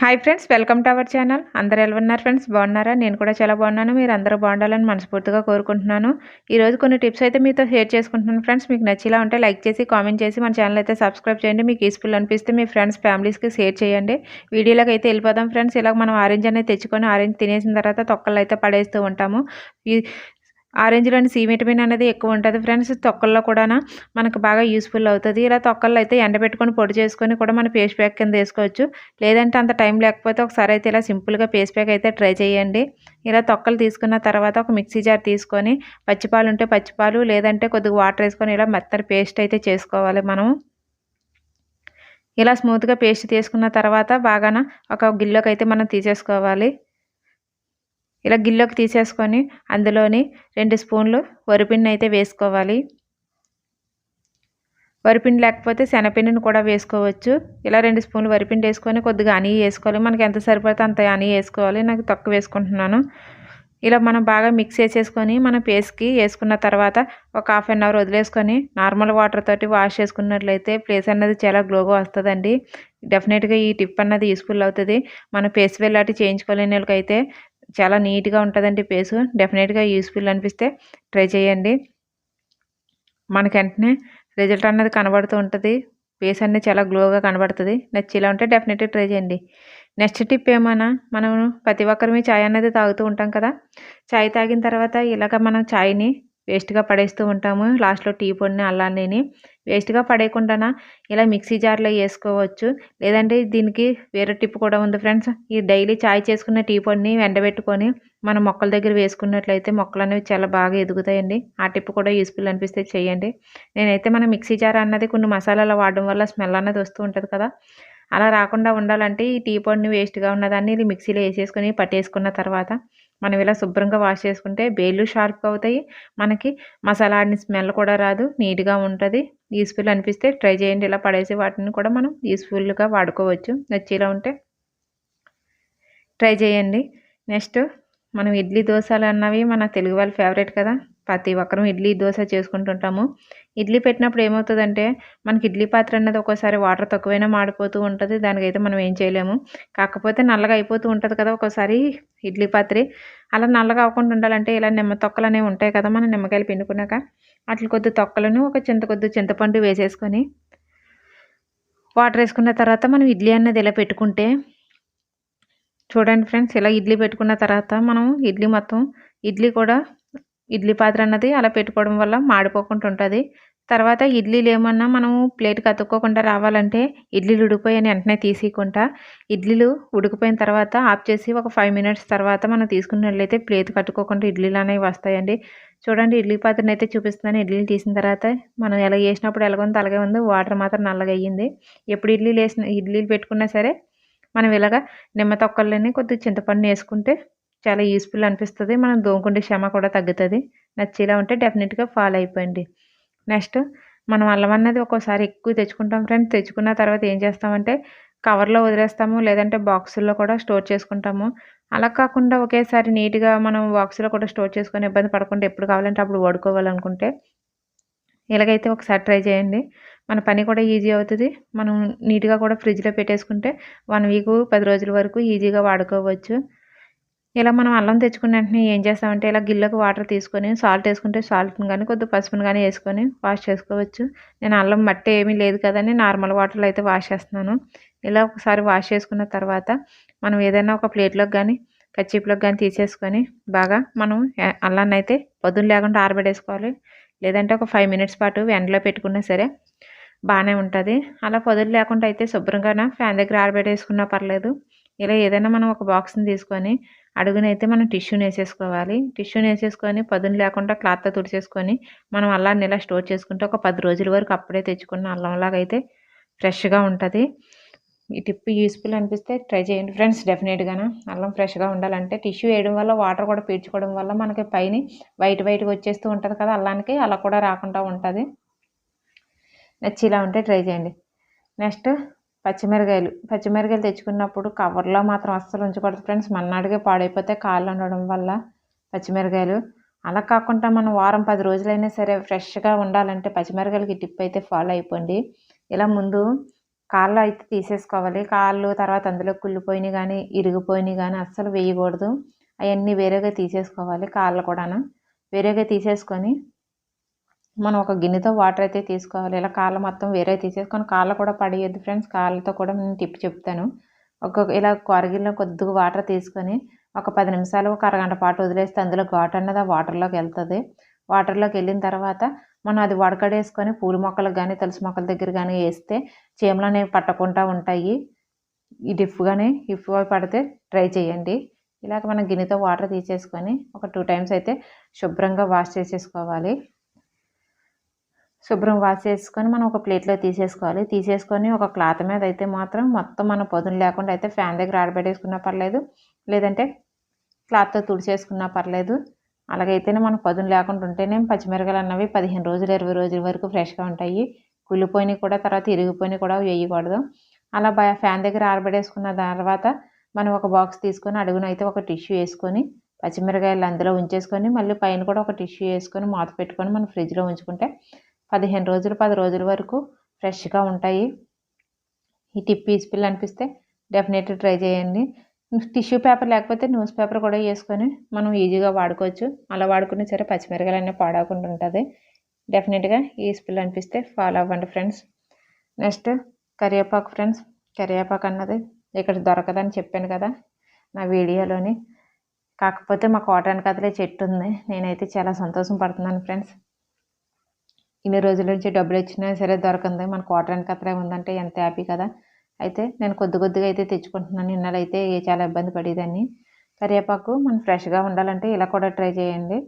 Hi friends welcome to our channel అందరు ఎలా ఉన్నారు ఫ్రెండ్స్ బాగున్నారా? నేను కూడా చాలా బాగున్నాను. మీరు అందరూ బాగుండాలని మనస్ఫూర్తిగా కోరుకుంటున్నాను. ఈరోజు కొన్ని టిప్స్ అయితే మీతో షేర్ చేసుకుంటున్నాను ఫ్రెండ్స్ మీకు నచ్చేలా ఉంటే లైక్ చేసి కామెంట్ చేసి మన ఛానల్ అయితే సబ్స్క్రైబ్ చేయండి. మీకు యూస్ఫుల్ అనిపిస్తే మీ ఫ్రెండ్స్ ఫ్యామిలీస్కి షేర్ చేయండి. వీడియోలోకి అయితే వెళ్ళిపోదాం ఫ్రెండ్స్ ఇలా మనం ఆరెంజ్ అనేది తెచ్చుకొని ఆరెంజ్ తినేసిన తర్వాత తొక్కలు అయితే పడేస్తూ ఉంటాము. ఆరెంజ్లోని సి విటమిన్ అనేది ఎక్కువ ఉంటుంది ఫ్రెండ్స్. తొక్కల్లో కూడా మనకు బాగా యూస్ఫుల్ అవుతుంది. ఇలా తొక్కల్లో అయితే ఎండబెట్టుకొని పొడి చేసుకొని కూడా మన ఫేస్ ప్యాక్ కింద వేసుకోవచ్చు. లేదంటే అంత టైం లేకపోతే ఒకసారి అయితే ఇలా సింపుల్గా ఫేస్ ప్యాక్ అయితే ట్రై చేయండి. ఇలా తొక్కలు తీసుకున్న తర్వాత ఒక మిక్సీ జార్ తీసుకొని పచ్చిపాలు ఉంటే పచ్చిపాలు లేదంటే కొద్దిగా వాటర్ వేసుకొని ఇలా మెత్తని పేస్ట్ అయితే చేసుకోవాలి మనం ఇలా స్మూత్గా పేస్ట్ తీసుకున్న తర్వాత బాగా ఒక గిల్లోకి అయితే మనం తీసేసుకోవాలి. ఇలా గిల్లోకి తీసేసుకొని అందులోని రెండు స్పూన్లు వరిపిండి అయితే వేసుకోవాలి. వరిపిండి లేకపోతే శనగపిండిని కూడా వేసుకోవచ్చు. ఇలా రెండు స్పూన్లు వరిపిండి వేసుకొని కొద్దిగా అని వేసుకోవాలి. మనకి ఎంత సరిపడితే అంత అని వేసుకోవాలి. నాకు తక్కువ వేసుకుంటున్నాను. ఇలా మనం బాగా మిక్స్ చేసేసుకొని మన పేస్కి వేసుకున్న తర్వాత ఒక హాఫ్ అన్ అవర్ వదిలేసుకొని నార్మల్ వాటర్ తోటి వాష్ చేసుకున్నట్లయితే ప్లేస్ అన్నది చాలా గ్లోగా వస్తుందండి. డెఫినెట్గా ఈ టిప్ అన్నది యూస్ఫుల్ అవుతుంది. మన పేస్ వెళ్ళాటి చేయించుకోలేని వాళ్ళకైతే చాలా నీట్గా ఉంటుందండి ఫేసు డెఫినెట్గా యూస్ఫుల్ అనిపిస్తే ట్రై చేయండి. మనకి వెంటనే రిజల్ట్ అన్నది కనబడుతూ ఉంటుంది. ఫేస్ అనేది చాలా గ్లోగా కనబడుతుంది. నచ్చేలా ఉంటే డెఫినెట్గా ట్రై చేయండి. నెక్స్ట్ టిప్ ఏమైనా మనం ప్రతి ఒక్కరిమి ఛాయ్ అనేది తాగుతూ ఉంటాం కదా? ఛాయ్ తాగిన తర్వాత ఇలాగ మనం ఛాయ్ని వేస్ట్గా పడేస్తూ ఉంటాము. లాస్ట్లో టీ పొడిని అల్లాన్ని వేస్ట్గా పడేయకుండా ఇలా మిక్సీ జార్లో వేసుకోవచ్చు. లేదంటే దీనికి వేరే టిప్ కూడా ఉంది ఫ్రెండ్స్. ఈ డైలీ చాయ్ చేసుకున్న టీ పొడిని ఎండబెట్టుకొని మన మొక్కల దగ్గర వేసుకున్నట్లయితే మొక్కలు అనేవి చాలా బాగా ఎదుగుతాయండి. ఆ టిప్ కూడా యూస్ఫుల్ అనిపిస్తే చేయండి. నేనైతే మన మిక్సీ జార్ అన్నది కొన్ని మసాలాలు వాడడం వల్ల స్మెల్ అన్నది వస్తూ ఉంటుంది కదా. అలా రాకుండా ఉండాలంటే ఈ టీ పొడిని వేస్ట్గా ఉన్నదాన్ని ఇది మిక్సీలో వేసేసుకొని పట్టేసుకున్న తర్వాత మనం ఇలా శుభ్రంగా వాష్ చేసుకుంటే బేళ్ళు షార్ప్గా అవుతాయి. మనకి మసాలా ఆడిన స్మెల్ కూడా రాదు. నీట్గా ఉంటుంది. యూస్ఫుల్ అనిపిస్తే ట్రై చేయండి. ఇలా పడేసి వాటిని కూడా మనం యూస్ఫుల్గా వాడుకోవచ్చు. నచ్చేలా ఉంటే ట్రై చేయండి. నెక్స్ట్ మనం ఇడ్లీ దోశలు అన్నవి మన తెలుగు వాళ్ళ ఫేవరెట్ కదా. ప్రతి ఒక్కరం ఇడ్లీ దోశ చేసుకుంటుంటాము. ఇడ్లీ పెట్టినప్పుడు ఏమవుతుందంటే మనకి ఇడ్లీ పాత్ర అన్నది ఒక్కోసారి వాటర్ తక్కువైనా మాడిపోతూ ఉంటుంది. దానికైతే మనం ఏం చేయలేము. కాకపోతే నల్లగా అయిపోతూ ఉంటుంది కదా ఒక్కోసారి ఇడ్లీ పాత్రి. అలా నల్లగా అవ్వకుండా ఉండాలంటే ఇలా నిమ్మ తొక్కలు అనేవి ఉంటాయి కదా మనం నిమ్మకాయలు పిండుకున్నాక. అట్ల కొద్ది తొక్కలను ఒక చింత కొద్ది చింతపండు వేసేసుకొని వాటర్ వేసుకున్న తర్వాత మనం ఇడ్లీ అన్నది ఇలా పెట్టుకుంటే చూడండి ఫ్రెండ్స్ ఇలా ఇడ్లీ పెట్టుకున్న తర్వాత మనం ఇడ్లీ మొత్తం ఇడ్లీ కూడా ఇడ్లీ పాత్ర అన్నది అలా పెట్టుకోవడం వల్ల మాడిపోకుండా ఉంటుంది. తర్వాత ఇడ్లీలు ఏమన్నా మనం ప్లేట్కి అతుక్కోకుండా రావాలంటే ఇడ్లీలు ఉడికిపోయాయని వెంటనే తీసేయకుండా ఇడ్లీలు ఉడికిపోయిన తర్వాత ఆఫ్ చేసి ఒక ఫైవ్ మినిట్స్ తర్వాత మనం తీసుకున్నట్లయితే ప్లేట్ కట్టుకోకుండా ఇడ్లీలు అనేవి వస్తాయండి. చూడండి ఇడ్లీ పాత్రను అయితే చూపిస్తున్నాను. ఇడ్లీలు తీసిన తర్వాత మనం ఎలా వేసినప్పుడు ఎలాగొంది అలాగే ఉంది. వాటర్ మాత్రం నల్లగా అయ్యింది. ఎప్పుడు ఇడ్లీలు వేసిన ఇడ్లీలు పెట్టుకున్నా సరే మనం ఇలాగ నిమ్మ తొక్కలని కొద్దిగా చింతపండు వేసుకుంటే చాలా యూస్ఫుల్ అనిపిస్తుంది. మనం దోముకుంటే శ్రమ కూడా తగ్గుతుంది. నచ్చేలా ఉంటే డెఫినెట్గా ఫాలో అయిపోయింది. నెక్స్ట్ మనం అల్లం అన్నది ఒక్కోసారి ఎక్కువ తెచ్చుకుంటాం ఫ్రెండ్స్ తెచ్చుకున్న తర్వాత ఏం చేస్తామంటే కవర్లో వదిలేస్తాము లేదంటే బాక్సుల్లో కూడా స్టోర్ చేసుకుంటాము. అలా కాకుండా ఒకేసారి నీట్గా మనం బాక్స్లో కూడా స్టోర్ చేసుకొని ఇబ్బంది పడకుండా ఎప్పుడు కావాలంటే అప్పుడు వాడుకోవాలనుకుంటే ఇలాగైతే ఒకసారి ట్రై చేయండి. మన పని కూడా ఈజీ అవుతుంది. మనం నీట్గా కూడా ఫ్రిడ్జ్లో పెట్టేసుకుంటే వన్ వీక్ పది రోజుల వరకు ఈజీగా వాడుకోవచ్చు. ఇలా మనం అల్లం తెచ్చుకున్న వెంటనే ఏం చేస్తామంటే ఇలా గిల్లకు వాటర్ తీసుకొని సాల్ట్ వేసుకుంటే సాల్ట్ని కానీ కొద్దిగా పసుపుని కానీ వేసుకొని వాష్ చేసుకోవచ్చు. నేను అల్లం మట్టి ఏమీ లేదు కదని నార్మల్ వాటర్లో అయితే వాష్ చేస్తున్నాను. ఇలా ఒకసారి వాష్ చేసుకున్న తర్వాత మనం ఏదైనా ఒక ప్లేట్లోకి కానీ కచ్చిప్లోకి కానీ తీసేసుకొని బాగా మనం అల్లాన్ని అయితే పొద్దున్న లేకుండా ఆరబెట్టేసుకోవాలి. లేదంటే ఒక ఫైవ్ మినిట్స్ పాటు ఎండలో పెట్టుకున్నా సరే బాగానే ఉంటుంది. అలా పొదులు లేకుండా అయితే శుభ్రంగా ఫ్యాన్ దగ్గర ఆరబెట్టేసుకున్నా పర్లేదు. ఇలా ఏదైనా మనం ఒక బాక్స్ని తీసుకొని అడుగునైతే మనం టిష్యూని వేసేసుకోవాలి టిష్యూని వేసేసుకొని పదును లేకుండా క్లాత్తో తుడిచేసుకొని మనం అల్లాన్ని ఇలా స్టోర్ చేసుకుంటే ఒక పది రోజుల వరకు అప్పుడే తెచ్చుకున్న అల్లంలాగా అయితే ఫ్రెష్గా ఉంటుంది. ఈ టిప్ యూస్ఫుల్ అనిపిస్తే ట్రై చేయండి ఫ్రెండ్స్ డెఫినెట్గాను. అల్లం ఫ్రెష్గా ఉండాలంటే టిష్యూ వేయడం వల్ల వాటర్ కూడా పీల్చుకోవడం వల్ల మనకి పైన వైట్ వైట్గా వచ్చేస్తూ ఉంటుంది కదా అల్లానికి అలా కూడా రాకుండా ఉంటుంది. నచ్చి ఇలా ఉంటే ట్రై చేయండి. నెక్స్ట్ పచ్చిమిరకాయలు. పచ్చిమిరకాయలు తెచ్చుకున్నప్పుడు కవర్లో మాత్రం అస్సలు ఉంచకూడదు ఫ్రెండ్స్ మన్నాడిగే పాడైపోతే కాళ్ళు ఉండడం వల్ల పచ్చిమిరకాయలు. అలా కాకుండా మనం వారం పది రోజులైనా సరే ఫ్రెష్గా ఉండాలంటే పచ్చిమిరకాయలకి టిప్ అయితే ఫాలో అయిపోండి. ఇలా ముందు కాళ్ళు అయితే తీసేసుకోవాలి. కాళ్ళు తర్వాత అందులో కుళ్ళిపోయినాయి కానీ ఇరిగిపోయినాయి కానీ అస్సలు వేయకూడదు. అవన్నీ వేరేగా తీసేసుకోవాలి కాళ్ళు కూడాను. వేరేగా తీసేసుకొని మనం ఒక గిన్నెతో వాటర్ అయితే తీసుకోవాలి. ఇలా కాళ్ళ మొత్తం వేరే తీసేసుకొని కాళ్ళు కూడా పడేయద్దు ఫ్రెండ్స్. కాళ్ళతో కూడా నేను టిప్ చెప్తాను. ఒక ఇలా కొరగిల్లో కొద్దిగా వాటర్ తీసుకొని ఒక పది నిమిషాలు ఒక అరగంట పాటు వదిలేస్తే అందులో ఘాట్ అన్నది ఆ వాటర్లోకి వెళ్తుంది. వాటర్లోకి వెళ్ళిన తర్వాత మనం అది వడకడేసుకొని పూల మొక్కలకు కానీ తులసి మొక్కల దగ్గర కానీ వేస్తే చీమలు అనేవి పట్టకుండా ఉంటాయి. ఈ డిఫ్ కానీ ఇఫ్ పడితే ట్రై చేయండి. ఇలాగ మనం గిన్నెతో వాటర్ తీసేసుకొని ఒక టూ టైమ్స్ అయితే శుభ్రంగా వాష్ చేసేసుకోవాలి. శుభ్రం వాష్ చేసుకొని మనం ఒక ప్లేట్లో తీసేసుకోవాలి. తీసేసుకొని ఒక క్లాత్ మీద అయితే మాత్రం మొత్తం మనం పొదులు లేకుండా అయితే ఫ్యాన్ దగ్గర ఆడబెట్టేసుకున్నా పర్లేదు. లేదంటే క్లాత్తో తుడిచేసుకున్నా పర్లేదు. అలాగైతేనే మనకు పదును లేకుండా ఉంటేనే పచ్చిమిరకాయలు అన్నవి పదిహేను రోజులు ఇరవై రోజుల వరకు ఫ్రెష్గా ఉంటాయి. కుళ్ళిపోయినవి కూడా తర్వాత ఇరిగిపోయినవి కూడా వేయకూడదు. అలా బయ ఫ్యాన్ దగ్గర ఆరబెట్టేసుకున్న తర్వాత మనం ఒక బాక్స్ తీసుకొని అడుగున అయితే ఒక టిష్యూ వేసుకొని పచ్చిమిరకాయలు అందులో ఉంచేసుకొని మళ్ళీ పైన కూడా ఒక టిష్యూ వేసుకొని మూత పెట్టుకొని మనం ఫ్రిడ్జ్లో ఉంచుకుంటే పదిహేను రోజులు పది రోజుల వరకు ఫ్రెష్గా ఉంటాయి. ఈ టిప్ పీస్ఫుల్ అనిపిస్తే డెఫినెట్లీ ట్రై చేయండి. టిష్యూ పేపర్ లేకపోతే న్యూస్ పేపర్ కూడా వేసుకొని మనం ఈజీగా వాడుకోవచ్చు. అలా వాడుకునే సరే పచ్చిమిరకాయలన్నీ పాడకుండా ఉంటుంది. డెఫినెట్గా ఈ స్పిల్ అనిపిస్తే ఫాలో అవ్వండి ఫ్రెండ్స్. నెక్స్ట్ కరివేపాకు ఫ్రెండ్స్. కరివేపాకు అన్నది ఇక్కడ దొరకదని చెప్పాను కదా నా వీడియోలోని. కాకపోతే మా కోటానికి కదలే చెట్టు ఉంది. నేనైతే చాలా సంతోషం పడుతున్నాను ఫ్రెండ్స్. ఇన్ని రోజుల నుంచి డబ్బులు ఇచ్చినా సరే దొరకంది. మన కోటరానికి కత్రే ఉందంటే ఎంత హ్యాపీ కదా. అయితే నేను కొద్ది కొద్దిగా అయితే తెచ్చుకుంటున్నాను. ఇన్నలైతే చాలా ఇబ్బంది పడేదాన్ని. కరివేపాకు మనం ఫ్రెష్గా ఉండాలంటే ఇలా కూడా ట్రై చేయండి.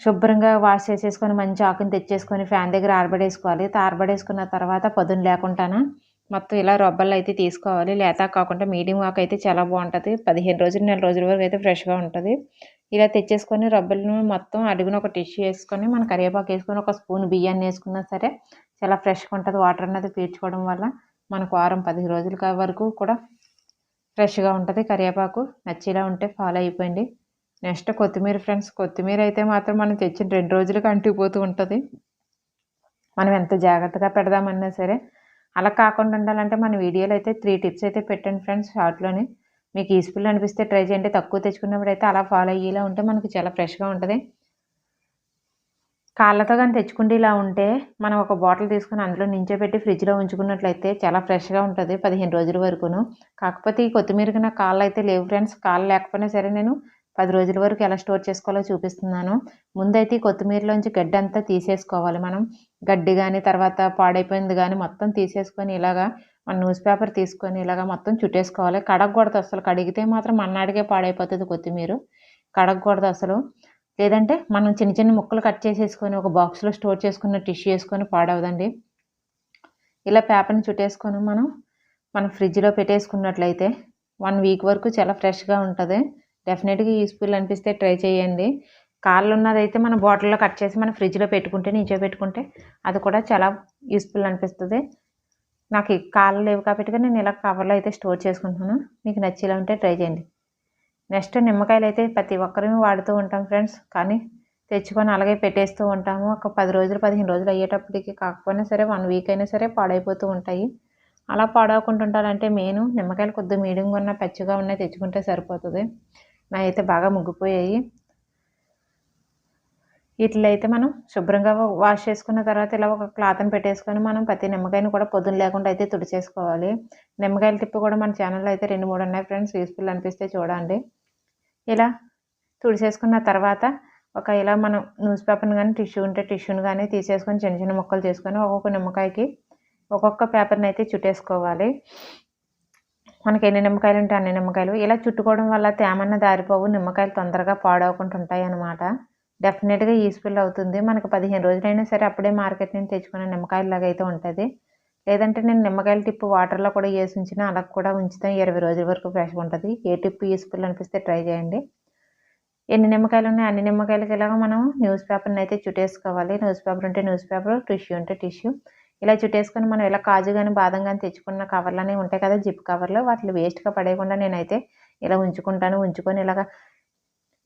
శుభ్రంగా వాష్ చేసేసుకొని మంచి ఆకుని తెచ్చేసుకొని ఫ్యాన్ దగ్గర ఆరబడేసుకోవాలి. ఆరబడేసుకున్న తర్వాత పొద్దున లేకుండానా మొత్తం ఇలా రొబ్బలు అయితే తీసుకోవాలి. లేత కాకుండా మీడియం ఆకు అయితే చాలా బాగుంటుంది. పదిహేను రోజులు నెల రోజుల వరకు అయితే ఫ్రెష్గా ఉంటుంది. ఇలా తెచ్చేసుకొని రబ్బలను మొత్తం అడుగున ఒక టిష్యూ వేసుకొని మన కరివేపాకు వేసుకొని ఒక స్పూన్ బియ్యాన్ని వేసుకున్నా సరే చాలా ఫ్రెష్గా ఉంటుంది. వాటర్ అనేది పీల్చుకోవడం వల్ల మనకు వారం పది రోజుల వరకు కూడా ఫ్రెష్గా ఉంటుంది. కరివేపాకు నచ్చేలా ఉంటే ఫాలో అయిపోయింది నెక్స్ట్ కొత్తిమీర ఫ్రెండ్స్ కొత్తిమీర అయితే మాత్రం మనం తెచ్చిన రెండు రోజులకు అంటిపోతూ ఉంటుంది. మనం ఎంత జాగ్రత్తగా పెడదామన్నా సరే. అలా కాకుండా ఉండాలంటే మన వీడియోలో అయితే త్రీ టిప్స్ అయితే పెట్టండి ఫ్రెండ్స్ షార్ట్లోని. మీకు యూస్ఫుల్ అనిపిస్తే ట్రై చేయండి. తక్కువ తెచ్చుకున్నప్పుడు అయితే అలా ఫాలో అయ్యేలా ఉంటే మనకు చాలా ఫ్రెష్గా ఉంటుంది. కాళ్ళతో కానీ తెచ్చుకుంటే ఇలా ఉంటే మనం ఒక బాటిల్ తీసుకుని అందులో నించోబెట్టి ఫ్రిడ్జ్లో ఉంచుకున్నట్లయితే చాలా ఫ్రెష్గా ఉంటుంది పదిహేను రోజుల వరకును. కాకపోతే ఈ కొత్తిమీరకి నా కాళ్ళు అయితే లేవు ఫ్రెండ్స్ కాళ్ళు లేకపోయినా సరే నేను పది రోజుల వరకు ఎలా స్టోర్ చేసుకోవాలో చూపిస్తున్నాను. ముందైతే ఈ కొత్తిమీరలోంచి గడ్డి అంతా తీసేసుకోవాలి మనం. గడ్డి కానీ తర్వాత పాడైపోయింది కానీ మొత్తం తీసేసుకొని ఇలాగా మన న్యూస్ పేపర్ తీసుకొని ఇలాగా మొత్తం చుట్టేసుకోవాలి. కడగకూడదు అసలు. కడిగితే మాత్రం మన్నాడికే పాడైపోతుంది కొత్తిమీర. కడగకూడదు అసలు. లేదంటే మనం చిన్న చిన్న ముక్కలు కట్ చేసేసుకొని ఒక బాక్స్లో స్టోర్ చేసుకున్న టిష్యూ వేసుకొని పాడవదండి. ఇలా పేపర్ని చుట్టేసుకొని మనం మనం ఫ్రిడ్జ్లో పెట్టేసుకున్నట్లయితే వన్ వీక్ వరకు చాలా ఫ్రెష్గా ఉంటుంది. డెఫినెట్గా యూస్ఫుల్ అనిపిస్తే ట్రై చేయండి. కాళ్ళు ఉన్నదైతే మన బాటిల్లో కట్ చేసి మన ఫ్రిడ్జ్లో పెట్టుకుంటే నించో పెట్టుకుంటే అది కూడా చాలా యూస్ఫుల్ అనిపిస్తుంది. నాకు కాళ్ళు లేవు కాబట్టి నేను ఇలా కవర్లో అయితే స్టోర్ చేసుకుంటున్నాను. మీకు నచ్చేలా ఉంటే ట్రై చేయండి. నెక్స్ట్ నిమ్మకాయలు అయితే ప్రతి ఒక్కరూ వాడుతూ ఉంటాం ఫ్రెండ్స్ కానీ తెచ్చుకొని అలాగే పెట్టేస్తూ ఉంటాము. ఒక పది రోజులు పదిహేను రోజులు అయ్యేటప్పటికి కాకపోయినా సరే వన్ వీక్ అయినా సరే పాడైపోతూ ఉంటాయి. అలా పాడవకుండా ఉంటారంటే మెయిన్ నిమ్మకాయలు కొద్దిగా మీడియంగా ఉన్న పచ్చిగా ఉన్నాయి తెచ్చుకుంటే సరిపోతుంది. అయితే బాగా ముగ్గిపోయాయి. ఇట్లయితే మనం శుభ్రంగా వాష్ చేసుకున్న తర్వాత ఇలా ఒక క్లాత్ని పెట్టేసుకొని మనం ప్రతి నిమ్మకాయని కూడా పొద్దున్న లేకుండా అయితే తుడిచేసుకోవాలి. నిమ్మకాయల తిప్పి కూడా మన ఛానల్లో అయితే రెండు మూడు ఉన్నాయి ఫ్రెండ్స్ యూస్ఫుల్ అనిపిస్తే చూడండి. ఇలా తుడిచేసుకున్న తర్వాత ఒక ఇలా మనం న్యూస్ పేపర్ని కానీ టిష్యూ ఉంటే టిష్యూని కానీ తీసేసుకొని చిన్న చిన్న ముక్కలు చేసుకొని ఒక్కొక్క నిమ్మకాయకి ఒక్కొక్క పేపర్ని అయితే చుట్టేసుకోవాలి. మనకి ఎన్ని నిమ్మకాయలు ఉంటే అన్ని నిమ్మకాయలు. ఇలా చుట్టుకోవడం వల్ల తేమన్న దారిపోవు నిమ్మకాయలు తొందరగా పాడవకుండా ఉంటాయి అన్నమాట. డెఫినెట్గా యూస్ఫుల్ అవుతుంది. మనకు పదిహేను రోజులైనా సరే అప్పుడే మార్కెట్ నుంచి తెచ్చుకున్న నిమ్మకాయలాగా అయితే ఉంటుంది. లేదంటే నేను నిమ్మకాయల టిప్పు వాటర్లో కూడా వేసి ఉంచినా అలా కూడా ఉంచుతాం. ఇరవై రోజుల వరకు ఫ్రెష్గా ఉంటుంది. ఏ టిప్పు యూస్ఫుల్ అనిపిస్తే ట్రై చేయండి. ఎన్ని నిమ్మకాయలు ఉన్నాయి? అన్ని నిమ్మకాయలకి ఇలాగ మనం న్యూస్ పేపర్ని అయితే చుట్టేసుకోవాలి. న్యూస్ పేపర్ ఉంటే న్యూస్ పేపర్ టిష్యూ ఉంటే టిష్యూ ఇలా చుట్టేసుకొని మనం ఇలా కాజు కానీ బాదం కానీ తెచ్చుకున్న కవర్లు ఉంటాయి కదా జిప్ కవర్లు వాటిని వేస్ట్గా పడేయకుండా నేనైతే ఇలా ఉంచుకుంటాను. ఉంచుకొని ఇలాగ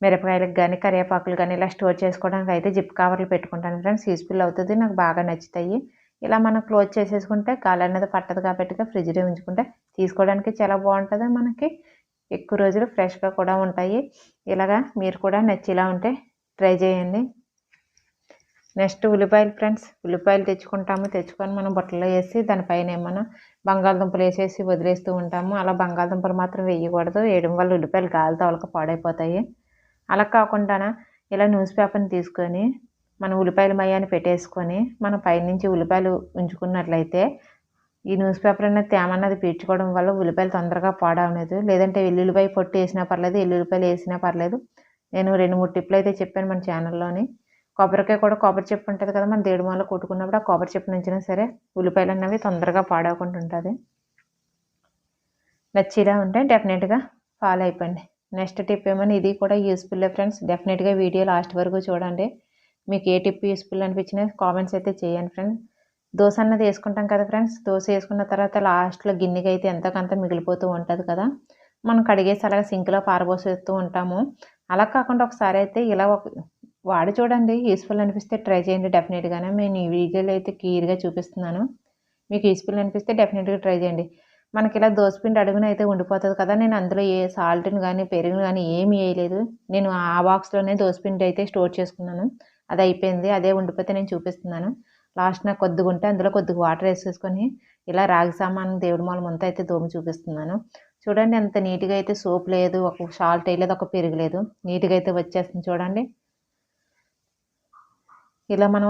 మిరపకాయలకు కానీ కరివేపాకులు కానీ ఇలా స్టోర్ చేసుకోవడానికి అయితే జిప్ కవర్లు పెట్టుకుంటాను ఫ్రెండ్స్ యూస్ఫుల్ అవుతుంది నాకు బాగా నచ్చుతాయి. ఇలా మనం క్లోజ్ చేసేసుకుంటే గాలి అనేది పట్టదు కాబట్టి ఫ్రిడ్జ్లో ఉంచుకుంటే తీసుకోవడానికి చాలా బాగుంటుంది మనకి. ఎక్కువ రోజులు ఫ్రెష్గా కూడా ఉంటాయి. ఇలాగా మీరు కూడా నచ్చేలా ఉంటే ట్రై చేయండి. నెక్స్ట్ ఉల్లిపాయలు ఫ్రెండ్స్ ఉల్లిపాయలు తెచ్చుకుంటాము. తెచ్చుకొని మనం బుట్టలో వేసి దానిపైన ఏమన్నా బంగాళదుంపలు వేసేసి వదిలేస్తూ ఉంటాము. అలా బంగాళదుంపలు మాత్రం వేయకూడదు. వేయడం వల్ల ఉల్లిపాయలు గాలి తవలక పాడైపోతాయి. అలా కాకుండా ఇలా న్యూస్ పేపర్ని తీసుకొని మనం ఉల్లిపాయల మయ్యాన్ని పెట్టేసుకొని మనం పైనుంచి ఉల్లిపాయలు ఉంచుకున్నట్లయితే ఈ న్యూస్ పేపర్ అనేది తేమ అన్నది పీల్చుకోవడం వల్ల ఉల్లిపాయలు తొందరగా పాడవలేదు లేదంటే వెల్లుల్లిపాయ పొట్టు వేసినా పర్లేదు ఎల్లుల్లిపాయలు వేసినా పర్లేదు. నేను రెండు మూడు టిప్లు అయితే చెప్పాను మన ఛానల్లోని. కొబ్బరికాయ కూడా కొబ్బరి చెప్పు ఉంటుంది కదా మనం దేడుమాల కొట్టుకున్నప్పుడు ఆ కొబ్బరి చెప్పు నుంచినా సరే ఉల్లిపాయలు అన్నవి తొందరగా పాడవకుండా ఉంటుంది. నచ్చిలా ఉంటే డెఫినెట్గా ఫాలో అయిపోండి. నెక్స్ట్ టిప్ ఏమైనా ఇది కూడా యూస్ఫుల్ ఫ్రెండ్స్ డెఫినెట్గా వీడియో లాస్ట్ వరకు చూడండి. మీకు ఏ టిప్ యూస్ఫుల్ అనిపించినా కామెంట్స్ అయితే చేయండి ఫ్రెండ్స్ దోశ అన్నది వేసుకుంటాం కదా ఫ్రెండ్స్ దోశ వేసుకున్న తర్వాత లాస్ట్లో గిన్నెకి అయితే ఎంతో కొంత మిగిలిపోతూ ఉంటుంది కదా. మనం కడిగేసి అలాగే సింక్లో పారబోసేస్తూ ఉంటాము. అలా కాకుండా ఒకసారి అయితే ఇలా ఒక వాడి చూడండి యూస్ఫుల్ అనిపిస్తే ట్రై చేయండి డెఫినెట్గానే నేను ఈ వీడియోలో అయితే క్లియర్గా చూపిస్తున్నాను. మీకు యూస్ఫుల్ అనిపిస్తే డెఫినెట్గా ట్రై చేయండి. మనకి ఇలా దోసపిండి అడుగున అయితే ఉండిపోతుంది కదా నేను అందులో ఏ సాల్ట్ని కానీ పెరుగును కానీ ఏమి వేయలేదు. నేను ఆ బాక్స్లోనే దోసపిండి అయితే స్టోర్ చేసుకున్నాను. అది అయిపోయింది. అదే ఉండిపోతే నేను చూపిస్తున్నాను. లాస్ట్ నాకు కొద్దిగా ఉంటే అందులో కొద్దిగా వాటర్ వేసేసుకొని ఇలా రాగి సామాన్ దేవుడి మూల ముంత అయితే దోమి చూపిస్తున్నాను. చూడండి ఎంత నీట్గా అయితే సోప్ లేదు ఒక సాల్ట్ వేయలేదు ఒక పెరుగు లేదు. నీట్గా అయితే వచ్చేస్తుంది చూడండి. ఇలా మనం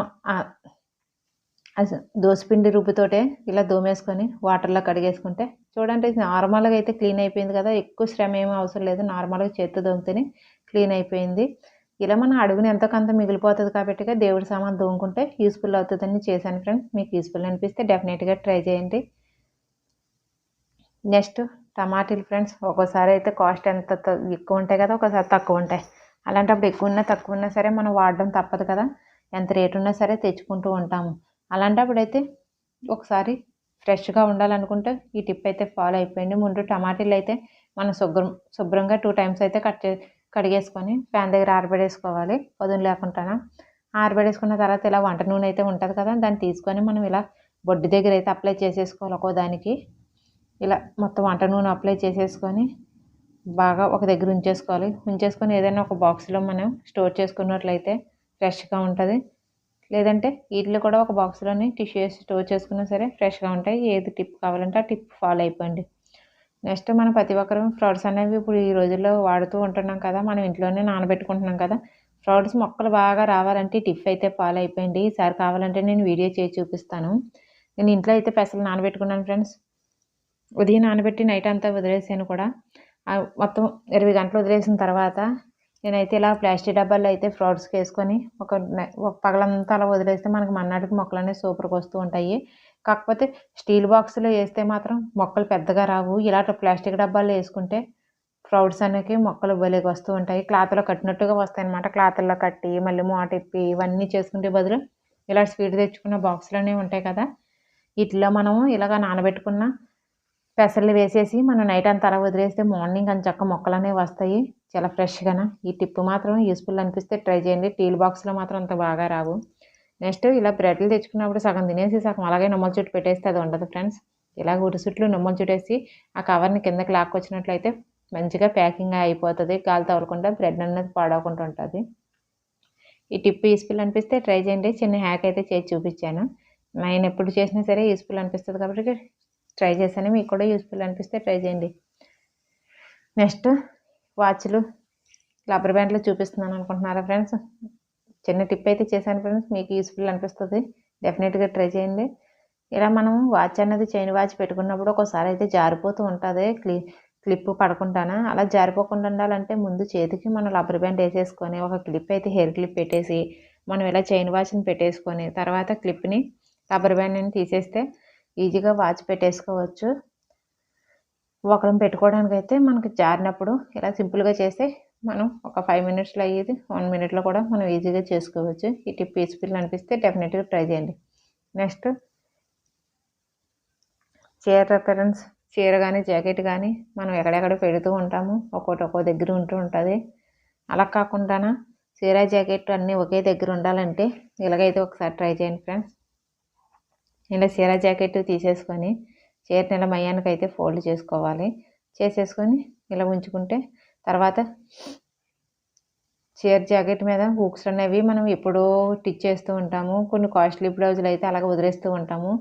దోసపిండి రుబ్బుతోటే ఇలా దోమేసుకొని వాటర్లో కడిగేసుకుంటే చూడండి నార్మల్గా అయితే క్లీన్ అయిపోయింది కదా. ఎక్కువ శ్రమ ఏమీ అవసరం లేదు. నార్మల్గా చేత్తో దోమితేనే క్లీన్ అయిపోయింది. ఇలా మనం అడుగుని ఎంతకంత మిగిలిపోతుంది కాబట్టి దేవుడి సామాన్ దోముకుంటే యూస్ఫుల్ అవుతుందని చేశాను ఫ్రెండ్స్ మీకు యూస్ఫుల్ అనిపిస్తే డెఫినెట్గా ట్రై చేయండి. నెక్స్ట్ టమాటీలు ఫ్రెండ్స్ ఒక్కోసారి అయితే కాస్ట్ ఎంత ఎక్కువ ఉంటాయి కదా ఒకసారి తక్కువ ఉంటాయి. అలాంటప్పుడు ఎక్కువ ఉన్నా తక్కువ ఉన్నా సరే మనం వాడడం తప్పదు కదా. ఎంత రేటు ఉన్నా సరే తెచ్చుకుంటూ ఉంటాము. అలాంటప్పుడు అయితే ఒకసారి ఫ్రెష్గా ఉండాలనుకుంటే ఈ టిప్ అయితే ఫాలో అయిపోయింది. ముందు టమాటీలు అయితే మనం శుభ్రం శుభ్రంగా టూ టైమ్స్ అయితే కట్ చే కడిగేసుకొని ఫ్యాన్ దగ్గర ఆరబెడేసుకోవాలి పదును లేకుండా ఆరబెడేసుకున్న తర్వాత ఇలా వంట నూనె అయితే ఉంటుంది కదా దాన్ని తీసుకొని మనం ఇలా బొడ్డు దగ్గర అయితే అప్లై చేసేసుకోవాలి ఒక్కో దానికి. ఇలా మొత్తం వంట నూనె అప్లై చేసేసుకొని బాగా ఒక దగ్గర ఉంచేసుకోవాలి. ఉంచేసుకొని ఏదైనా ఒక బాక్స్లో మనం స్టోర్ చేసుకున్నట్లయితే ఫ్రెష్గా ఉంటుంది. లేదంటే వీటిలో కూడా ఒక బాక్స్లోని టిష్యూ వేసి స్టోర్ చేసుకున్నా సరే ఫ్రెష్గా ఉంటాయి. ఏది టిప్ కావాలంటే ఆ టిప్ ఫాలో అయిపోండి. నెక్స్ట్ మనం ప్రతి ఒక్కరూ ఫ్రాడ్స్ అనేవి ఇప్పుడు ఈ రోజుల్లో వాడుతూ ఉంటున్నాం కదా మనం ఇంట్లోనే నానబెట్టుకుంటున్నాం కదా ఫ్రాడ్స్ మొక్కలు బాగా రావాలంటే టిప్ అయితే ఫాలో అయిపోయింది ఈసారి కావాలంటే నేను వీడియో చేసి చూపిస్తాను. నేను ఇంట్లో అయితే పెసలు నానబెట్టుకున్నాను ఫ్రెండ్స్. ఉదయం నానబెట్టి నైట్ అంతా వదిలేసాను కూడా. మొత్తం ఇరవై గంటలు వదిలేసిన తర్వాత నేనైతే ఇలా ప్లాస్టిక్ డబ్బాల్లో అయితే ఫ్రూట్స్కి వేసుకొని ఒక ఒక పగలంతా అలా వదిలేస్తే మనకి మన్నాటికి మొక్కలు అనేవి సూపర్గా వస్తూ ఉంటాయి. కాకపోతే స్టీల్ బాక్స్లో వేస్తే మాత్రం మొక్కలు పెద్దగా రావు. ఇలాంటి ప్లాస్టిక్ డబ్బాల్లో వేసుకుంటే ఫ్రౌడ్స్ అనేవి మొక్కలు భలేగా వస్తూ ఉంటాయి. క్లాత్లో కట్టినట్టుగా వస్తాయి అనమాట క్లాత్లో కట్టి మళ్ళీ మోటిప్పి ఇవన్నీ చేసుకుంటే బదులు ఇలా స్వీట్ తెచ్చుకున్న బాక్స్లోనే ఉంటాయి కదా. వీటిలో మనము ఇలాగ నానబెట్టుకున్న పెసర్లు వేసేసి మనం నైట్ అంతా అలా వదిలేస్తే మార్నింగ్ అని చక్క మొక్కలు అనేవి వస్తాయి. చాలా ఫ్రెష్గాన? ఈ టిప్ మాత్రం యూస్ఫుల్ అనిపిస్తే ట్రై చేయండి. టీల్ బాక్స్లో మాత్రం అంత బాగా రావు. నెక్స్ట్ ఇలా బ్రెడ్లు తెచ్చుకున్నప్పుడు సగం తినేసి సగం అలాగే నమ్మల చుట్టూ పెట్టేస్తే అది ఉండదు ఫ్రెండ్స్. ఇలా గుడి చుట్లు నమ్మల చుట్టేసి ఆ కవర్ని కిందకి లాక్కొచ్చినట్లయితే మంచిగా ప్యాకింగ్ అయిపోతుంది. గాలి తగలకుండా బ్రెడ్ అనేది పాడవకుండా ఉంటుంది. ఈ టిప్ యూస్ఫుల్ అనిపిస్తే ట్రై చేయండి. చిన్న హ్యాక్ అయితే చేసి చూపించాను. నేను ఎప్పుడు చేసినా సరే యూస్ఫుల్ అనిపిస్తుంది కాబట్టి ట్రై చేశాను. మీకు కూడా యూస్ఫుల్ అనిపిస్తే ట్రై చేయండి. నెక్స్ట్ వాచ్లు రబ్బర్ బ్యాండ్లు చూపిస్తున్నాను అనుకుంటున్నారా ఫ్రెండ్స్ చిన్న టిప్ అయితే చేశాను ఫ్రెండ్స్ మీకు యూస్ఫుల్ అనిపిస్తుంది. డెఫినెట్గా ట్రై చేయండి. ఇలా మనం వాచ్ అనేది చైన్ వాచ్ పెట్టుకున్నప్పుడు ఒకసారి అయితే జారిపోతూ ఉంటుంది. క్లి క్లిప్ పడకుండానా? అలా జారిపోకుండా ఉండాలంటే ముందు చేతికి మనం రబ్బర్ బ్యాండ్ వేసేసుకొని ఒక క్లిప్ అయితే హెయిర్ క్లిప్ పెట్టేసి మనం ఇలా చైన్ వాచ్ని పెట్టేసుకొని తర్వాత క్లిప్ని రబ్బర్ బ్యాండ్ని తీసేస్తే ఈజీగా వాచ్ పెట్టేసుకోవచ్చు. ఒకరం పెట్టుకోవడానికి అయితే మనకి జారినప్పుడు ఇలా సింపుల్గా చేస్తే మనం ఒక ఫైవ్ మినిట్స్లో అయ్యేది వన్ మినిట్లో కూడా మనం ఈజీగా చేసుకోవచ్చు. ఈ టిప్ పీస్ఫుల్ అనిపిస్తే డెఫినెట్గా ట్రై చేయండి. నెక్స్ట్ చీర రిఫరెన్స్ చీర కానీ జాకెట్ కానీ మనం ఎక్కడెక్కడ పెడుతూ ఉంటాము. ఒక్కోటి ఒక్కో దగ్గర ఉంటూ ఉంటుంది. అలా కాకుండా చీర జాకెట్ అన్నీ ఒకే దగ్గర ఉండాలంటే ఇలాగైతే ఒకసారి ట్రై చేయండి ఫ్రెండ్స్ ఇలా చీర జాకెట్ తీసేసుకొని చీరని ఇలా మయ్యానికి అయితే ఫోల్డ్ చేసుకోవాలి. చేసేసుకొని ఇలా ఉంచుకుంటే తర్వాత చీర జాకెట్ మీద హుక్స్ అనేవి మనం ఎప్పుడో టిచ్ చేస్తూ ఉంటాము. కొన్ని కాస్ట్లీ బ్లౌజులు అయితే అలాగ వదిలేస్తూ ఉంటాము.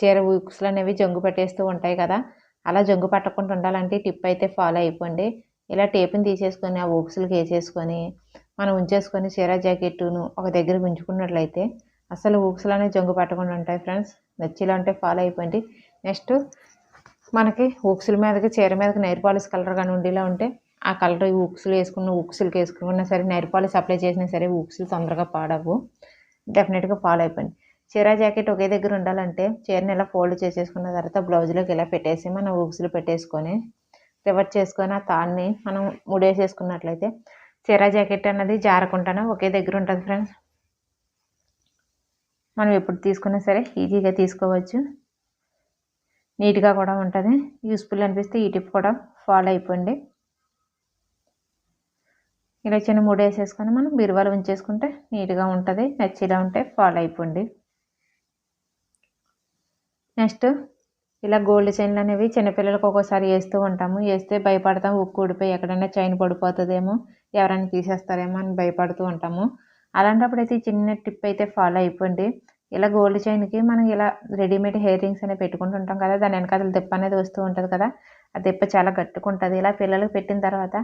చీర హుక్స్లు అనేవి జంగు పట్టేస్తూ ఉంటాయి కదా. అలా జంగు పట్టకుండా ఉండాలంటే టిప్ అయితే ఫాలో అయిపోండి. ఇలా టేప్ని తీసేసుకొని ఆ హుక్స్లకి వేసేసుకొని మనం ఉంచేసుకొని చీర జాకెట్టును ఒక దగ్గర ఉంచుకున్నట్లయితే అసలు హుక్స్లు జంగు పట్టకుండా ఉంటాయి ఫ్రెండ్స్. నచ్చిలో ఉంటే ఫాలో అయిపోయింది నెక్స్ట్ మనకి హుక్స్ల మీదకి చీర మీదకి నైర్ పాలిష్ కలర్ కానీ ఉండేలా ఉంటే ఆ కలర్ ఉక్సులు వేసుకున్న ఉక్సులకి వేసుకున్నా సరే నైర్ పాలిష్ అప్లై చేసినా సరే ఉక్సులు తొందరగా పాడవు. డెఫినెట్గా ఫాలో అయిపోయింది చీర జాకెట్ ఒకే దగ్గర ఉండాలంటే చీరని ఇలా ఫోల్డ్ చేసేసుకున్న తర్వాత బ్లౌజ్లోకి ఇలా పెట్టేసి మనం ఉక్సులు పెట్టేసుకొని రివర్స్ చేసుకొని ఆ తాన్ని మనం ముడేసేసుకున్నట్లయితే చీర జాకెట్ అన్నది జారకుండానే ఒకే దగ్గర ఉంటుంది ఫ్రెండ్స్. మనం ఎప్పుడు తీసుకున్నా సరే ఈజీగా తీసుకోవచ్చు. నీట్గా కూడా ఉంటుంది. యూస్ఫుల్ అనిపిస్తే ఈ టిప్ కూడా ఫాలో అయిపోండి. ఇలా చిన్న మూడు వేసేసుకొని మనం బీరువాలు ఉంచేసుకుంటే నీట్గా ఉంటుంది. నచ్చేలా ఉంటే ఫాలో అయిపోండి. నెక్స్ట్ ఇలా గోల్డ్ చైన్లు అనేవి చిన్నపిల్లలకు ఒక్కోసారి వేస్తూ ఉంటాము. వేస్తే భయపడతాం. ఉక్కు ఊడిపోయి ఎక్కడైనా చైన్ పడిపోతుందేమో ఎవరైనా తీసేస్తారేమో అని భయపడుతూ ఉంటాము. అలాంటప్పుడు అయితే చిన్న టిప్ అయితే ఫాలో అయిపోండి. ఇలా గోల్డ్ చైన్కి మనం ఇలా రెడీమేడ్ హెయిర్ రింగ్స్ అనేవి పెట్టుకుంటుంటాం కదా దాని వెనకాల దిప్ప అనేది వస్తూ ఉంటుంది కదా ఆ దిప్ప చాలా గట్టుకుంటుంది. ఇలా పిల్లలకు పెట్టిన తర్వాత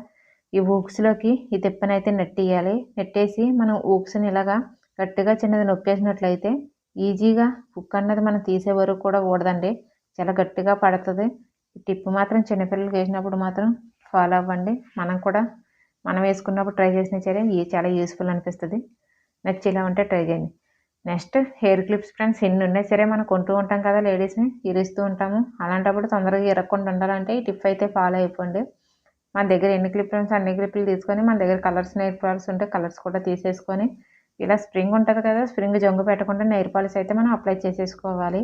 ఈ ఊక్స్లోకి ఈ దిప్పని అయితే నెట్టేయాలి. నెట్టేసి మనం ఊక్స్ని ఇలాగా గట్టిగా చిన్నది నొక్కేసినట్లయితే ఈజీగా కుక్ అన్నది మనం తీసే వరకు కూడా ఊడదండి. చాలా గట్టిగా పడుతుంది. ఈ టిప్ మాత్రం చిన్నపిల్లలకి వేసినప్పుడు మాత్రం ఫాలో అవ్వండి. మనం కూడా మనం వేసుకున్నప్పుడు ట్రై చేసిన సరే చాలా యూస్ఫుల్ అనిపిస్తుంది. నచ్చేలా ఉంటే ట్రై చేయండి. నెక్స్ట్ హెయిర్ క్లిప్స్ ఫ్రెండ్స్ ఎన్ని ఉన్నాయి సరే మనం కొంటూ ఉంటాం కదా లేడీస్ని ఇరుస్తూ ఉంటాము. అలాంటప్పుడు తొందరగా ఇరగకుండా ఉండాలంటే ఈ టిప్ అయితే ఫాలో అయిపోండి. మన దగ్గర ఎన్ని క్లిప్స్ అన్ని క్లిప్లు తీసుకొని మన దగ్గర కలర్స్ నెయిర్ పాలిస్ ఉంటే కలర్స్ కూడా తీసేసుకొని ఇలా స్ప్రింగ్ ఉంటుంది కదా స్ప్రింగ్ జంగు పెట్టకుండా నెయిర్ పాలిస్ అయితే మనం అప్లై చేసేసుకోవాలి.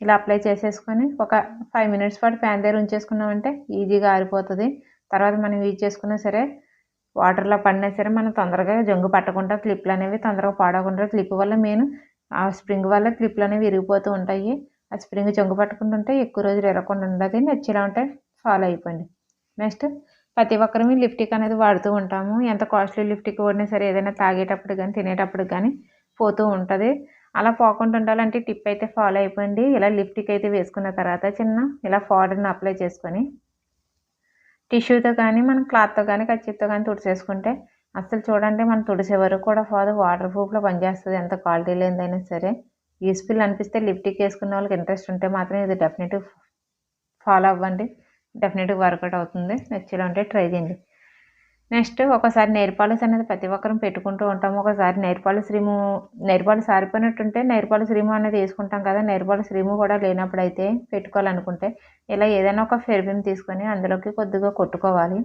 ఇలా అప్లై చేసేసుకొని ఒక ఫైవ్ మినిట్స్ పాటు ఫ్యాన్ దగ్గర ఉంచేసుకున్నామంటే ఈజీగా ఆరిపోతుంది. తర్వాత మనం యూజ్ చేసుకున్నా సరే వాటర్లో పడినా సరే మనం తొందరగా జంగు పట్టకుండా క్లిప్లు అనేవి తొందరగా పాడకుండా క్లిప్ వల్ల మెయిన్ ఆ స్ప్రింగ్ వల్ల క్లిప్లు అనేవి విరిగిపోతూ ఉంటాయి. ఆ స్ప్రింగ్ జంగు పట్టుకుంటుంటే ఎక్కువ రోజులు ఇరగకుండా ఉండదు. నచ్చేలా ఉంటే ఫాలో అయిపోండి. నెక్స్ట్ ప్రతి ఒక్కరు లిఫ్టిక్ అనేది వాడుతూ ఉంటాము. ఎంత కాస్ట్లీ లిఫ్టిక్ వాడినా సరే ఏదైనా తాగేటప్పుడు కానీ తినేటప్పుడు కానీ పోతూ ఉంటుంది. అలా పోకుండా ఉండాలంటే టిప్ అయితే ఫాలో అయిపోయింది ఇలా లిఫ్టిక్ అయితే వేసుకున్న తర్వాత చిన్న ఇలా పౌడర్ని అప్లై చేసుకొని టిష్యూతో కానీ మనం క్లాత్తో కానీ కచ్చితో కానీ తుడిచేసుకుంటే అసలు చూడండి మనం తుడిసే వరకు కూడా ఫాదర్ వాటర్ ప్రూఫ్లో పనిచేస్తుంది. ఎంత క్వాలిటీ లేదైనా సరే. యూస్ఫుల్ అనిపిస్తే లిప్టిక్ వేసుకున్న వాళ్ళకి ఇంట్రెస్ట్ ఉంటే మాత్రం ఇది డెఫినెట్గా ఫాలో అవ్వండి. డెఫినెట్గా వర్కౌట్ అవుతుంది. నచ్చేలా ఉంటే ట్రై చేయండి. నెక్స్ట్ ఒకసారి నెయిర్ అనేది ప్రతి ఒక్కరం పెట్టుకుంటూ ఉంటాము. ఒకసారి నెయిర్ శ్రీము రిమూవ్ నెయిర్ పాలిష్ ఆరిపోయినట్టుంటే నెయిర్ అనేది వేసుకుంటాం కదా నెయిర్ శ్రీము కూడా లేనప్పుడు అయితే పెట్టుకోవాలనుకుంటే ఇలా ఏదైనా ఒక ఫెర్బిన్ తీసుకొని అందులోకి కొద్దిగా కొట్టుకోవాలి.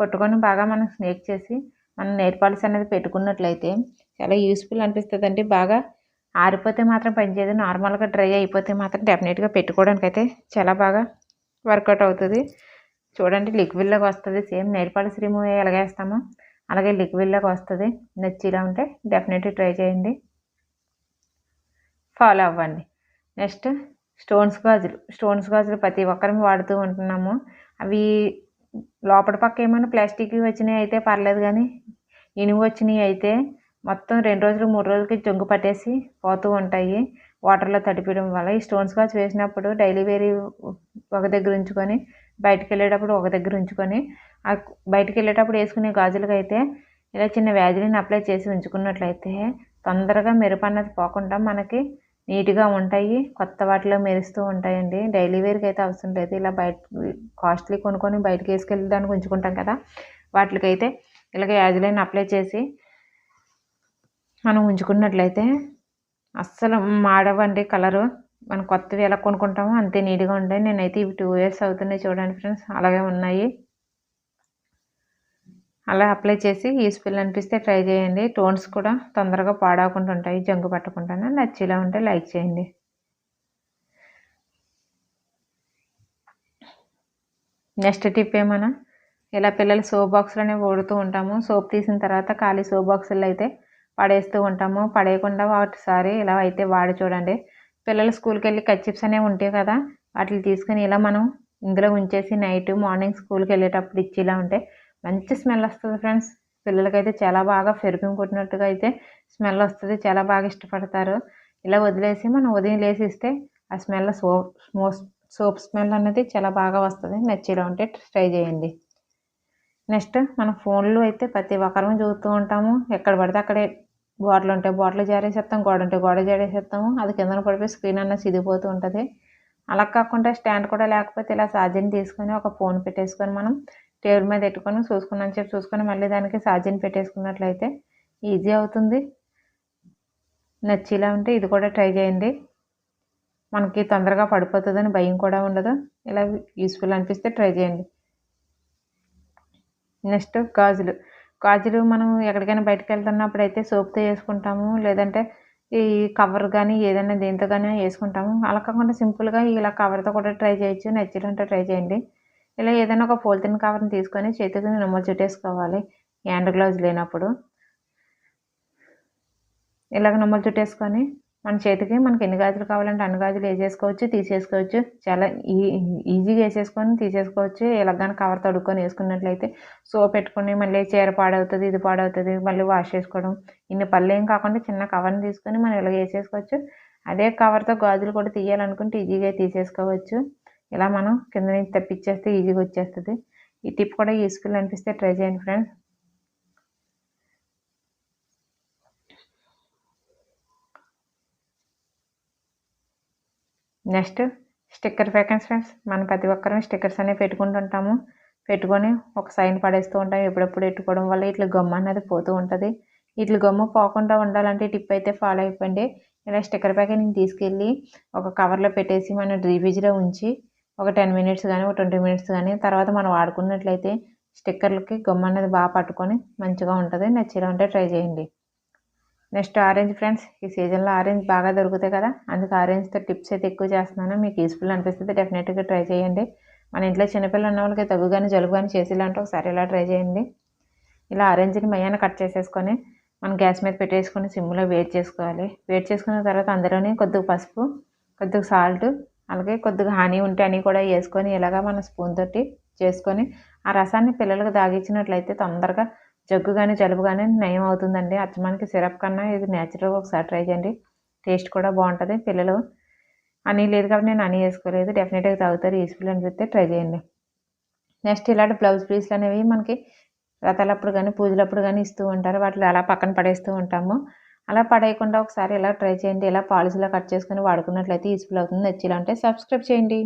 కొట్టుకొని బాగా మనం స్నేక్ చేసి మనం నెయిర్ అనేది పెట్టుకున్నట్లయితే చాలా యూస్ఫుల్ అనిపిస్తుంది అండి బాగా ఆరిపోతే మాత్రం పనిచేయదు నార్మల్గా డ్రై అయిపోతే మాత్రం డెఫినెట్గా పెట్టుకోవడానికి అయితే చాలా బాగా వర్కౌట్ అవుతుంది. చూడండి లిక్విడ్లోకి వస్తుంది. సేమ్ నెయిల్ శ్రీము రిమూవ్ ఎలాగేస్తామో అలాగే లిక్విడ్లోకి వస్తుంది. నచ్చిలా ఉంటే డెఫినెట్లీ ట్రై చేయండి. ఫాలో అవ్వండి. నెక్స్ట్ స్టోన్స్ గాజులు. స్టోన్స్ గాజులు ప్రతి ఒక్కరం వాడుతూ ఉంటున్నాము. అవి లోపల పక్క ఏమైనా ప్లాస్టిక్ వచ్చినాయి అయితే పర్లేదు కానీ ఇనుము వచ్చినాయి అయితే మొత్తం రెండు రోజులు మూడు రోజులకి జొంగు పట్టేసి పోతూ ఉంటాయి. వాటర్లో తడిపడం వల్ల ఈ స్టోన్స్ గాజు వేసినప్పుడు డైలీ వేరీ ఒక దగ్గర ఉంచుకొని బయటకు వెళ్ళేటప్పుడు ఒక దగ్గర ఉంచుకొని బయటకు వెళ్ళేటప్పుడు వేసుకునే గాజులకు అయితే ఇలా చిన్న వ్యాజిలిని అప్లై చేసి ఉంచుకున్నట్లయితే తొందరగా మెరుపు అన్నది పోకుండా మనకి నీట్గా ఉంటాయి. కొత్త వాటిలో మెరుస్తూ ఉంటాయండి. డైలీ వేర్కి అయితే అవసరం లేదు. ఇలా బయట కాస్ట్లీ కొనుక్కొని బయటకు వేసుకెళ్ళడానికి ఉంచుకుంటాం కదా. వాటికైతే ఇలాగ యాజిలైన్ అప్లై చేసి మనం ఉంచుకున్నట్లయితే అస్సలు మాడవండి కలరు. మనం కొత్తవి ఎలా కొనుక్కుంటామో అంతే నీట్గా ఉంటాయి. నేనైతే ఇవి టూ ఇయర్స్ అవుతున్నాయి చూడండి ఫ్రెండ్స్. అలాగే ఉన్నాయి. అలా అప్లై చేసి యూస్ఫుల్ అనిపిస్తే ట్రై చేయండి. టోన్స్ కూడా తొందరగా పాడవకుండా ఉంటాయి. జంగు పట్టకుండా నచ్చేలా ఉంటే లైక్ చేయండి. నెక్స్ట్ టిప్ ఏమన్నా? ఇలా పిల్లలు సోప్ బాక్స్లోనే ఓడుతూ ఉంటాము. సోప్ తీసిన తర్వాత ఖాళీ సోప్ బాక్సులు అయితే పడేస్తూ ఉంటాము. పడేయకుండా ఒకటిసారి ఇలా అయితే వాడి చూడండి. పిల్లలు స్కూల్కి వెళ్ళి కచ్చిప్స్ అనేవి ఉంటాయి కదా వాటిని తీసుకుని ఇలా మనం ఇందులో ఉంచేసి నైట్ మార్నింగ్ స్కూల్కి వెళ్ళేటప్పుడు ఇచ్చి ఇలా ఉంటే మంచి స్మెల్ వస్తుంది ఫ్రెండ్స్. పిల్లలకైతే చాలా బాగా పెరుగు కొట్టినట్టుగా అయితే స్మెల్ వస్తుంది చాలా బాగా ఇష్టపడతారు. ఇలా వదిలేసి మనం ఉదయం లేసి ఇస్తే ఆ స్మెల్ సోప్ సోప్ స్మెల్ అనేది చాలా బాగా వస్తుంది. నచ్చేలా ఉంటే ట్రై చేయండి. నెక్స్ట్ మన ఫోన్లో అయితే ప్రతి ఒక్కరం చూస్తూ ఉంటాము. ఎక్కడ పడితే అక్కడే బాటిల్ ఉంటే బాటిల్ జారేసేస్తాం గోడ ఉంటే గోడ జారేసేస్తాము అది కిందన పడిపోయి స్క్రీన్ అన్న సిదిపోతూ ఉంటుంది. అలా కాకుండా స్టాండ్ కూడా లేకపోతే ఇలా ఛార్జింగ్ తీసుకొని ఒక ఫోన్ పెట్టేసుకొని మనం టేబుల్ మీద పెట్టుకొని చూసుకున్నాను చెప్పి చూసుకొని మళ్ళీ దానికి ఛార్జింగ్ పెట్టేసుకున్నట్లయితే ఈజీ అవుతుంది. నచ్చేలా ఉంటే ఇది కూడా ట్రై చేయండి. మనకి తొందరగా పడిపోతుందని భయం కూడా ఉండదు. ఇలా యూస్ఫుల్ అనిపిస్తే ట్రై చేయండి. నెక్స్ట్ గాజులు. గాజులు మనం ఎక్కడికైనా బయటకు వెళ్తున్నప్పుడు అయితే సోప్తో వేసుకుంటాము లేదంటే ఈ కవర్ కానీ ఏదైనా దేంతో కానీ వేసుకుంటాము. అలా కాకుండా సింపుల్గా ఇలా కవర్తో కూడా ట్రై చేయొచ్చు నచ్చినట్టు ట్రై చేయండి. ఇలా ఏదైనా ఒక పోలిథిన్ కవర్ని తీసుకొని చేతికి నిమ్మలు చుట్టేసుకోవాలి హ్యాండ్ గ్లౌజ్ లేనప్పుడు. ఇలాగ నిమ్మలు చుట్టేసుకొని మన చేతికి మనకి ఎన్ని గాజులు కావాలంటే అన్ని గాజులు వేసేసుకోవచ్చు తీసేసుకోవచ్చు. చాలా ఈ ఈజీగా వేసేసుకొని తీసేసుకోవచ్చు. ఎలాగైనా కవర్ తడుక్కొని వేసుకున్నట్లయితే సోప్ పెట్టుకొని మళ్ళీ చీర పాడవుతుంది ఇది పాడవుతుంది మళ్ళీ వాష్ చేసుకోవడం. ఇన్ని పళ్ళు ఏం కాకుండా చిన్న కవర్ని తీసుకొని మనం ఇలాగ వేసేసుకోవచ్చు. అదే కవర్తో గాజులు కూడా తీయాలనుకుంటే ఈజీగా తీసేసుకోవచ్చు. ఇలా మనం కింద నుంచి తప్పించేస్తే ఈజీగా వచ్చేస్తుంది. ఈ టిప్ కూడా యూస్ఫుల్ అనిపిస్తే ట్రై చేయండి friends. Next sticker packets friends మనం ప్రతి ఒక్కరం స్టిక్కర్స్ అనేవి పెట్టుకుంటుంటాము. పెట్టుకొని ఒక సైన్ పడేస్తూ ఉంటాం. ఎప్పుడెప్పుడు పెట్టుకోవడం వల్ల ఇట్లా గమ్మ అనేది పోతూ ఉంటుంది. ఇట్లా గమ్మ పోకుండా ఉండాలంటే టిప్ అయితే ఫాలో అయిపోండి. ఇలా స్టిక్కర్ ప్యాకెట్ నేను తీసుకెళ్ళి ఒక కవర్లో పెట్టేసి మనం డ్రీఫ్రిజ్లో ఉంచి ఒక టెన్ మినిట్స్ కానీ ఒక ట్వంటీ మినిట్స్ కానీ తర్వాత మనం వాడుకున్నట్లయితే స్టిక్కర్లకి గమ్మ అనేది బాగా పట్టుకొని మంచిగా ఉంటుంది. నచ్చేలా ఉంటే ట్రై చేయండి. నెక్స్ట్ ఆరెంజ్ ఫ్రెండ్స్ ఈ సీజన్లో ఆరెంజ్ బాగా దొరుకుతాయి కదా అందుకు ఆరెంజ్తో టిప్స్ అయితే ఎక్కువ చేస్తున్నాను. మీకు యూస్ఫుల్ అనిపిస్తుంది డెఫినెట్గా ట్రై చేయండి. మన ఇంట్లో చిన్నపిల్లలు ఉన్న వాళ్ళకి తగ్గు కానీ జలుబు కానీ చేసేలాంటి ఒకసారి ఇలా ట్రై చేయండి. ఇలా ఆరెంజ్ని మయ్యాన కట్ చేసేసుకొని మనం గ్యాస్ మీద పెట్టేసుకొని సిమ్లో వేట్ చేసుకోవాలి. వేట్ చేసుకున్న తర్వాత అందులోనే కొద్దిగా పసుపు కొద్దిగా సాల్ట్ అలాగే కొద్దిగా హాని ఉంటే అని కూడా వేసుకొని ఇలాగా మన స్పూన్ తోటి చేసుకొని ఆ రసాన్ని పిల్లలకు దాగించినట్లయితే తొందరగా జగ్గు కానీ జలుబు కానీ నయం అవుతుందండి. అచ్చమానికి సిరప్ కన్నా ఇది నేచురల్గా ఒకసారి ట్రై చేయండి. టేస్ట్ కూడా బాగుంటుంది. పిల్లలు అని లేదు కాబట్టి నేను అని వేసుకోలేదు. డెఫినెట్గా తాగుతారు. యూస్ఫుల్ అనిపిస్తే ట్రై చేయండి. నెక్స్ట్ ఇలాంటి బ్లౌజ్ పీస్లు అనేవి మనకి రథాలప్పుడు కానీ పూజలప్పుడు కానీ ఇస్తూ ఉంటారు. వాటిని అలా పక్కన పడేస్తూ ఉంటాము. అలా పడేయకుండా ఒకసారి ఇలా ట్రై చేయండి. ఇలా పాలసీలో కట్ చేసుకొని వాడుకున్నట్లయితే యూస్ఫుల్ అవుతుంది. నచ్చిలా అంటే సబ్స్క్రైబ్ చేయండి.